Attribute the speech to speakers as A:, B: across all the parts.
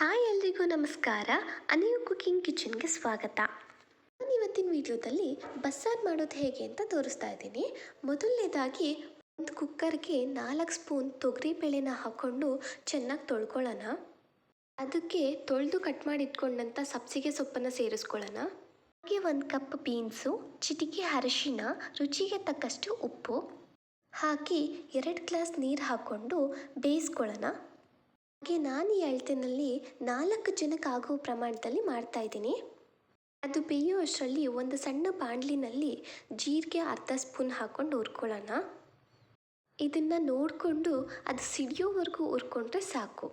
A: Hi ಎಲ್ರಿಗೂ ನಮಸ್ಕಾರ. ಅನಿಯು cooking ಕಿಚನ್ಗೆ ಸ್ವಾಗತ. ನಾನು ಇವತ್ತಿನ ವಿಡಿಯೋದಲ್ಲಿ ಬಸ್ಸಾರು ಮಾಡೋದು ಹೇಗೆ ಅಂತ ತೋರಿಸ್ತಾ ಇದ್ದೀನಿ. ಮೊದಲನೇದಾಗಿ ಒಂದು ಕುಕ್ಕರ್ಗೆ ನಾಲ್ಕು ಸ್ಪೂನ್ ತೊಗರಿಬೇಳೆನ ಹಾಕ್ಕೊಂಡು ಚೆನ್ನಾಗಿ ತೊಳ್ಕೊಳ್ಳೋಣ. ಅದಕ್ಕೆ ತೊಳೆದು ಕಟ್ ಮಾಡಿ ಇಟ್ಕೊಂಡಂಥ ಸಬ್ಸಿಗೆ ಸೊಪ್ಪನ್ನು ಸೇರಿಸ್ಕೊಳ್ಳೋಣ. ಹಾಗೆ ಒಂದು ಕಪ್ ಬೀನ್ಸು, ಚಿಟಿಕೆ ಅರಿಶಿನ, ರುಚಿಗೆ ತಕ್ಕಷ್ಟು ಉಪ್ಪು ಹಾಕಿ ಎರಡು ಗ್ಲಾಸ್ ನೀರು ಹಾಕ್ಕೊಂಡು ಬೇಯಿಸ್ಕೊಳ್ಳೋಣ. ಹಾಗೆ ನಾನು ಈ ಅಳತೆನಲ್ಲಿ ನಾಲ್ಕು ಜನಕ್ಕೆ ಆಗೋ ಪ್ರಮಾಣದಲ್ಲಿ ಮಾಡ್ತಾ ಇದ್ದೀನಿ. ಅದು ಬೇಯೋ ಅಷ್ಟರಲ್ಲಿ ಒಂದು ಸಣ್ಣ ಬಾಣಲಿನಲ್ಲಿ ಜೀರಿಗೆ ಅರ್ಧ ಸ್ಪೂನ್ ಹಾಕ್ಕೊಂಡು ಹುರ್ಕೊಳ್ಳೋಣ. ಇದನ್ನು ನೋಡಿಕೊಂಡು ಅದು ಸಿಡಿಯೋವರೆಗೂ ಹುರ್ಕೊಂಡ್ರೆ ಸಾಕು.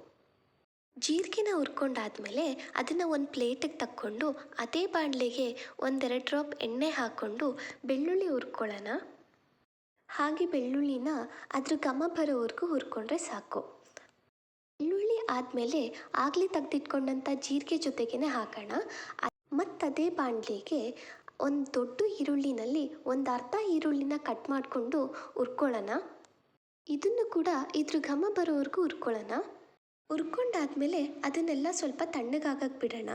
A: ಜೀರಿಗೆನ ಹುರ್ಕೊಂಡಾದ್ಮೇಲೆ ಅದನ್ನು ಒಂದು ಪ್ಲೇಟಿಗೆ ತಕ್ಕೊಂಡು ಅದೇ ಬಾಣಲೆಗೆ ಒಂದೆರಡು ಡ್ರಾಪ್ ಎಣ್ಣೆ ಹಾಕ್ಕೊಂಡು ಬೆಳ್ಳುಳ್ಳಿ ಹುರ್ಕೊಳ್ಳೋಣ. ಹಾಗೆ ಬೆಳ್ಳುಳ್ಳಿನ ಅದ್ರ ಘಮ ಬರೋವರೆಗೂ ಹುರ್ಕೊಂಡ್ರೆ ಸಾಕು. ಆದಮೇಲೆ ಆಗಲೇ ತೆಗೆದಿಟ್ಕೊಂಡಂಥ ಜೀರಿಗೆ ಜೊತೆಗೇ ಹಾಕೋಣ. ಮತ್ತದೇ ಬಾಣಲಿಗೆ ಒಂದು ದೊಡ್ಡ ಈರುಳ್ಳಿನಲ್ಲಿ ಒಂದು ಅರ್ಧ ಈರುಳ್ಳಿನ ಕಟ್ ಮಾಡಿಕೊಂಡು ಹುರ್ಕೊಳ್ಳೋಣ. ಇದನ್ನು ಕೂಡ ಇದ್ರ ಘಮ ಬರೋವರೆಗೂ ಹುರ್ಕೊಳ್ಳೋಣ. ಹುರ್ಕೊಂಡಾದ್ಮೇಲೆ ಅದನ್ನೆಲ್ಲ ಸ್ವಲ್ಪ ತಣ್ಣಗಾಗಕ್ಕೆ ಬಿಡೋಣ.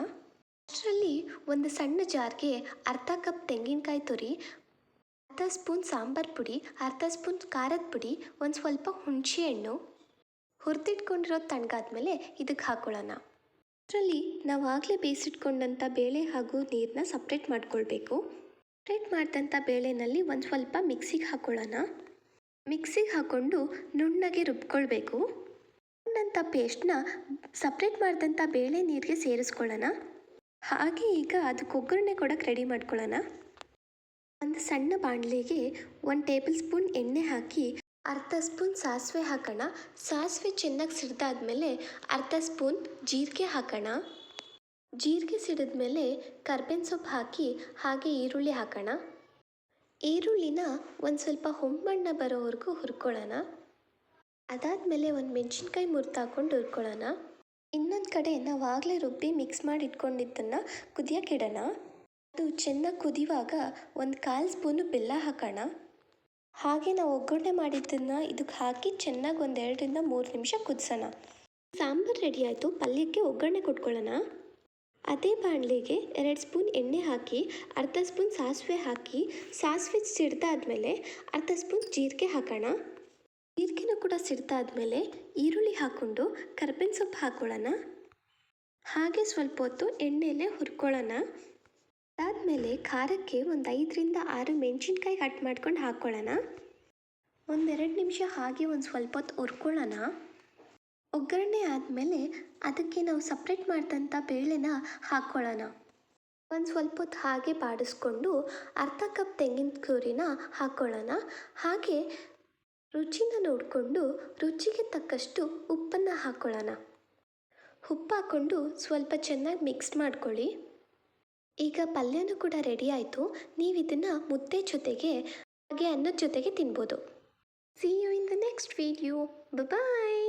A: ಅಷ್ಟರಲ್ಲಿ ಒಂದು ಸಣ್ಣ ಜಾರ್ಗೆ ಅರ್ಧ ಕಪ್ ತೆಂಗಿನಕಾಯಿ ತುರಿ, ಅರ್ಧ ಸ್ಪೂನ್ ಸಾಂಬಾರ್ ಪುಡಿ, ಅರ್ಧ ಸ್ಪೂನ್ ಖಾರದ ಪುಡಿ, ಒಂದು ಸ್ವಲ್ಪ ಹುಣಸೆ ಹಣ್ಣು ಹುರಿದಿಟ್ಕೊಂಡಿರೋದು ತಣ್ಣಗಾದ್ಮೇಲೆ ಇದಕ್ಕೆ ಹಾಕೊಳ್ಳೋಣ. ಅದರಲ್ಲಿ ನಾವು ಆಗಲೇ ಬೇಯಿಸಿಟ್ಕೊಂಡಂಥ ಬೇಳೆ ಹಾಗೂ ನೀರನ್ನ ಸಪ್ರೇಟ್ ಮಾಡ್ಕೊಳ್ಬೇಕು. ಸಪ್ರೇಟ್ ಮಾಡಿದಂಥ ಬೇಳೆನಲ್ಲಿ ಒಂದು ಸ್ವಲ್ಪ ಮಿಕ್ಸಿಗೆ ಹಾಕೊಳ್ಳೋಣ. ಮಿಕ್ಸಿಗೆ ಹಾಕ್ಕೊಂಡು ನುಣ್ಣಗೆ ರುಬ್ಕೊಳ್ಬೇಕು. ನುಣ್ಣಂಥ ಪೇಸ್ಟ್ನ ಸಪ್ರೇಟ್ ಮಾಡಿದಂಥ ಬೇಳೆ ನೀರಿಗೆ ಸೇರಿಸ್ಕೊಳ್ಳೋಣ. ಹಾಗೆ ಈಗ ಅದಕ್ಕೆ ಒಗ್ಗರಣೆ ಕೊಡೋಕ್ಕೆ ರೆಡಿ ಮಾಡ್ಕೊಳ್ಳೋಣ. ಒಂದು ಸಣ್ಣ ಬಾಣಲೆಗೆ ಒಂದು ಟೇಬಲ್ ಸ್ಪೂನ್ ಎಣ್ಣೆ ಹಾಕಿ ಅರ್ಧ ಸ್ಪೂನ್ ಸಾಸಿವೆ ಹಾಕೋಣ. ಸಾಸಿವೆ ಚೆನ್ನಾಗಿ ಸಿಡ್ದಾದ್ಮೇಲೆ ಅರ್ಧ ಸ್ಪೂನ್ ಜೀರಿಗೆ ಹಾಕೋಣ. ಜೀರಿಗೆ ಸಿಡಿದ್ಮೇಲೆ ಕರ್ಬೇವಿನ ಸೊಪ್ಪು ಹಾಕಿ ಹಾಗೆ ಈರುಳ್ಳಿ ಹಾಕೋಣ. ಈರುಳ್ಳಿನ ಒಂದು ಸ್ವಲ್ಪ ಹೊಂಬಣ್ಣ ಬರೋವರೆಗೂ ಹುರ್ಕೊಳ್ಳೋಣ. ಅದಾದಮೇಲೆ ಒಂದು ಮೆಣಸಿನ್ಕಾಯಿ ಮುರಿದು ಹಾಕ್ಕೊಂಡು ಹುರ್ಕೊಳ್ಳೋಣ. ಇನ್ನೊಂದು ಕಡೆ ನಾವು ಆಗಲೇ ರುಬ್ಬಿ ಮಿಕ್ಸ್ ಮಾಡಿ ಇಟ್ಕೊಂಡಿದ್ದನ್ನು ಕುದಿಯೋಕ್ಕಿಡೋಣ ಅದು ಚೆನ್ನಾಗಿ ಕುದಿಯುವಾಗ ಒಂದು ಕಾಲು ಸ್ಪೂನು ಬೆಲ್ಲ ಹಾಕೋಣ. ಹಾಗೆ ನಾವು ಒಗ್ಗರಣೆ ಮಾಡಿದ್ದನ್ನು ಇದಕ್ಕೆ ಹಾಕಿ ಚೆನ್ನಾಗಿ ಒಂದು ಎರಡರಿಂದ ಮೂರು ನಿಮಿಷ ಕುದಿಸೋಣ. ಸಾಂಬಾರು ರೆಡಿ ಆಯಿತು. ಪಲ್ಯಕ್ಕೆ ಒಗ್ಗರಣೆ ಕೊಟ್ಕೊಳ್ಳೋಣ. ಅದೇ ಬಾಣಲೆಗೆ ಎರಡು ಸ್ಪೂನ್ ಎಣ್ಣೆ ಹಾಕಿ, ಅರ್ಧ ಸ್ಪೂನ್ ಸಾಸಿವೆ ಹಾಕಿ, ಸಾಸಿವೆ ಸಿಡ್ದಾದ್ಮೇಲೆ ಅರ್ಧ ಸ್ಪೂನ್ ಜೀರಿಗೆ ಹಾಕೋಣ. ಜೀರಿಗೆನೂ ಕೂಡ ಸಿಡ್ದಾದ್ಮೇಲೆ ಈರುಳ್ಳಿ ಹಾಕ್ಕೊಂಡು ಕರ್ಬೇವಿನ ಸೊಪ್ಪು ಹಾಕ್ಕೊಳ್ಳೋಣ. ಹಾಗೆ ಸ್ವಲ್ಪ ಹೊತ್ತು ಎಣ್ಣೆಯಲ್ಲೇ ಹುರ್ಕೊಳ್ಳೋಣ. ಅದಾದಮೇಲೆ ಖಾರಕ್ಕೆ ಒಂದು ಐದರಿಂದ ಆರು ಮೆಣಸಿನ್ಕಾಯಿ ಕಟ್ ಮಾಡ್ಕೊಂಡು ಹಾಕ್ಕೊಳ್ಳೋಣ. ಒಂದೆರಡು ನಿಮಿಷ ಹಾಗೆ ಒಂದು ಸ್ವಲ್ಪ ಹೊತ್ತು ಹುರ್ಕೊಳ್ಳೋಣ. ಒಗ್ಗರಣೆ ಆದಮೇಲೆ ಅದಕ್ಕೆ ನಾವು ಸಪ್ರೇಟ್ ಮಾಡಿದಂಥ ಬೇಳೆನ ಹಾಕ್ಕೊಳ್ಳೋಣ. ಒಂದು ಸ್ವಲ್ಪ ಹೊತ್ತು ಹಾಗೆ ಬಾಡಿಸ್ಕೊಂಡು ಅರ್ಧ ಕಪ್ ತೆಂಗಿನ ಕೂರಿನ ಹಾಕ್ಕೊಳ್ಳೋಣ. ಹಾಗೆ ರುಚಿನ ನೋಡಿಕೊಂಡು ರುಚಿಗೆ ತಕ್ಕಷ್ಟು ಉಪ್ಪನ್ನು ಹಾಕ್ಕೊಳ್ಳೋಣ. ಉಪ್ಪು ಹಾಕ್ಕೊಂಡು ಸ್ವಲ್ಪ ಚೆನ್ನಾಗಿ ಮಿಕ್ಸ್ ಮಾಡ್ಕೊಳ್ಳಿ. ಈಗ ಪಲ್ಯನೂ ಕೂಡ ರೆಡಿ ಆಯಿತು. ನೀವು ಇದನ್ನು ಮುದ್ದೆ ಜೊತೆಗೆ, ಹಾಗೆ ಅನ್ನದ ಜೊತೆಗೆ ತಿನ್ಬೋದು. See you in the next video bye